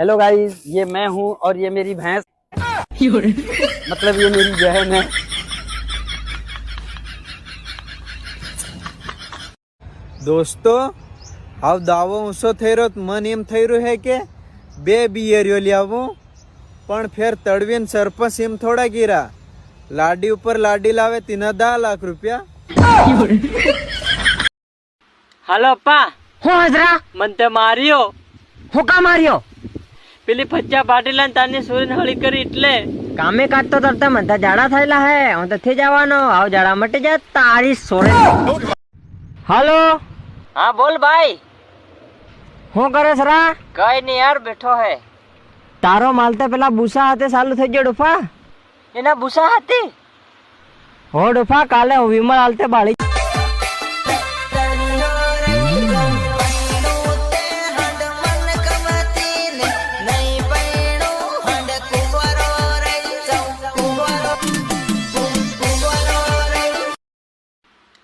Hello guys ये मैं हूँ और ये मेरी भैंस मतलब ये मेरी बहन है દોસ્તો હાવ દાવો ઊંચો થઈ રહ્યો તો મન એમ થઈ રહ્યું હે કે બે બિયરીઓ લાવું પણ ફેર તળવીને સરપંચ એમ થોડા ગીરા લાડી ઉપર લાડી લાવે તેના દા લાખ રૂપિયા હાલો અપ્પા હું હજરા મન તે માર્યો હું કા માર્યો પેલી ફચ્ચા પાટીલા તારની સુરીને હળી કરી એટલે કામે કાઢતો તરતા મને જાડા થયેલા હે. હું તો થઈ જવાનો. આવ જાડા મટી જા તારી સોરે. હાલો? હા બોલ ભાઈ. હું કરે રા? કઈ નહીં યાર બેઠો હે. તારો માલ તો પેલા બુસા હાથે ચાલુ થઈ ગયો ડોફા. એના ભૂસા હાથે? હો ડોફા કાલે હું વિમલ હાલતે બાળી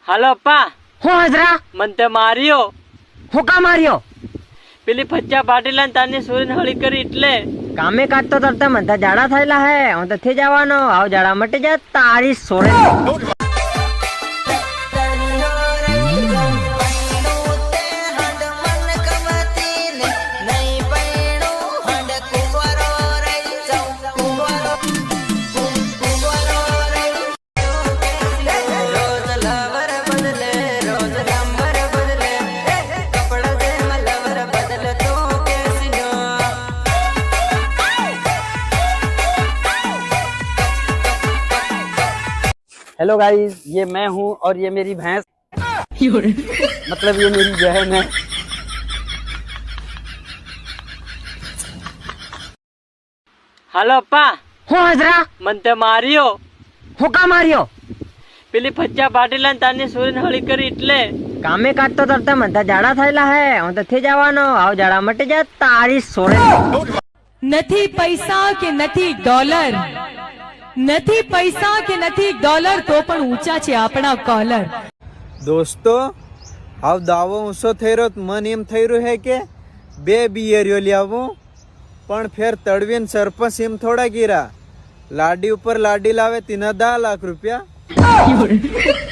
હાલો અપ્પા. હું હજરા? મન તે માર્યો. હું કા માર્યો? પેલી ફચ્ચા પાટીલા ને તારની સૂર્ય હળી કરી એટલે. કામે કાઢતો તરતા મને જાડા થયેલા હે. હું તો થઈ જવાનો આવ જાડા મટી જા તારી સોરે हेलो गाइस ये मैं हूँ और ये मेरी भैंस मतलब ये मेरी बहन है હાલો અપ્પા હું હજરા મન તે માર્યો હું કા માર્યો પેલી ફચ્ચા પાટીલા ને તારની સુરીને હળી કરી એટલે કામે કાઢતો તરતા મને જાડા થયેલા હે હું તો થી જવાનો આવ જાડા મટી જા તારી સોરે નથી પૈસા કે નથી ડોલર નથી પૈસા કે નથી ડોલર તો પણ ઊંચા છે આપણા કોલર. દોસ્તો હાવ દાવો ઊંચો થઈ રહ્યો તો મન એમ થઈ રહ્યું હે કે બે બિયરીઓ લાવું પણ ફેર તડવીન સરપંચ એમ થોડા ગીરા. લાડી ઉપર લાડી લાવે તેના દા લાખ રૂપિયા.